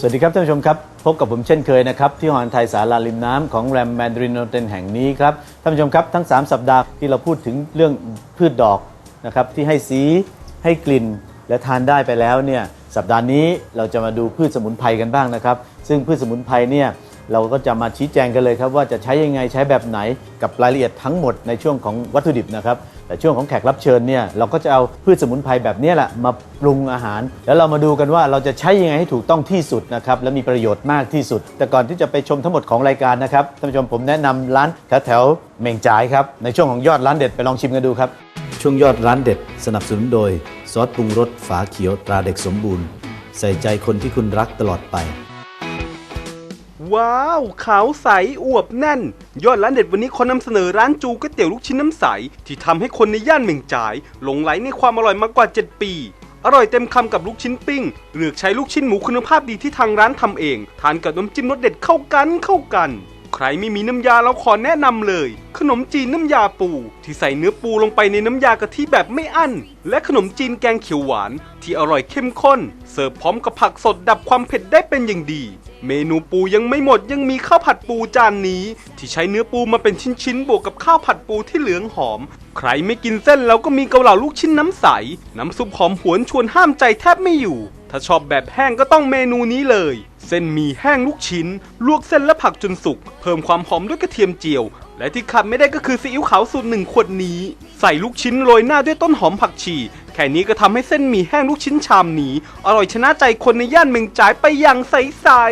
สวัสดีครับท่านผู้ชมครับ พบกับผมเช่นเคยนะครับ ที่หอนไทยสาราริมน้ำของแรมแมนดรินโนเทนแห่งนี้ครับ ท่านผู้ชมครับทั้ง 3 สัปดาห์ที่เราพูดถึงเรื่องพืชดอกนะครับที่ให้สีให้กลิ่นและทานได้ไปแล้วเนี่ยสัปดาห์นี้เราจะมาดูพืชสมุนไพรกันบ้างนะครับ ซึ่งพืชสมุนไพรเนี่ย เราก็จะมาชี้แจงกันเลยครับว่าจะใช้ยังไงใช้แบบไหนกับรายละเอียดทั้งหมดในช่วงของวัตถุดิบนะครับแต่ช่วงของแขกรับเชิญเนี่ยเราก็จะเอาพืชสมุนไพรแบบนี้แหละมาปรุงอาหาร แล้วเรามาดูกันว่าเราจะใช้ยังไงให้ถูกต้องที่สุดนะครับและมีประโยชน์มากที่สุด แต่ก่อนที่จะไปชมทั้งหมดของรายการนะครับท่านผู้ชมผมแนะนำร้านแถวแถวเมงจ่ายครับในช่วงของยอดร้านเด็ดไปลองชิมกันดูครับช่วงยอดร้านเด็ดสนับสนุนโดย ซอสปรุงรสฝาเขียวตราเด็กสมบูรณ์ ใส่ใจคนที่คุณรักตลอดไป ว้าว ขาวใส อวบแน่น ยอดร้านเด็ดวันนี้ขอนำเสนอร้านจูก๋วยเตี๋ยวลูกชิ้นน้ำใส ที่ทำให้คนในย่านเหม่งจ่าย หลงไหลในความอร่อยมากกว่า 7 ปี อร่อยเต็มคำกับลูกชิ้นปิ้ง เลือกใช้ลูกชิ้นหมูคุณภาพดีที่ทางร้านทำเอง ทานกับน้ำจิ้มรสเด็ดเข้ากันเข้ากัน ใครไม่มีน้ำยาเราขอแนะนำเลย ขนมจีนน้ำยาปู ที่ใส่เนื้อปูลงไปในน้ำยากะทิแบบไม่อั้น และขนมจีนแกงเขียวหวาน ที่อร่อยเข้มข้น เสิร์ฟพร้อมกับผักสดดับความเผ็ดได้เป็นอย่างดี เมนูปูยังไม่หมดยังมีข้าวผัดปูจานนี้ ที่ใช้เนื้อปูมาเป็นชิ้นๆ บวกกับข้าวผัดปูที่เหลืองหอม ใครไม่กินเส้นเราก็มีเกาเหลาลูกชิ้นน้ำใส น้ำซุปหอมหวนชวนห้ามใจแทบไม่อยู่ ถ้าชอบแบบแห้งก็ต้องเมนูนี้เลย เส้นมีแห้งลูกชิ้น ลวกเส้นและผักจนสุก เพิ่มความหอมด้วยกระเทียมเจียว และที่ขาดไม่ได้ก็คือซีอิ๊วขาวสูตรหนึ่งขวดนี้ ใส่ลูกชิ้นโรยหน้าด้วยต้นหอมผักชี แค่นี้ก็ทำให้เส้นหมี่แห้งลูกชิ้นชามนี้ อร่อยชนะใจคนในย่านเมืองจ่ายไปอย่างใสๆ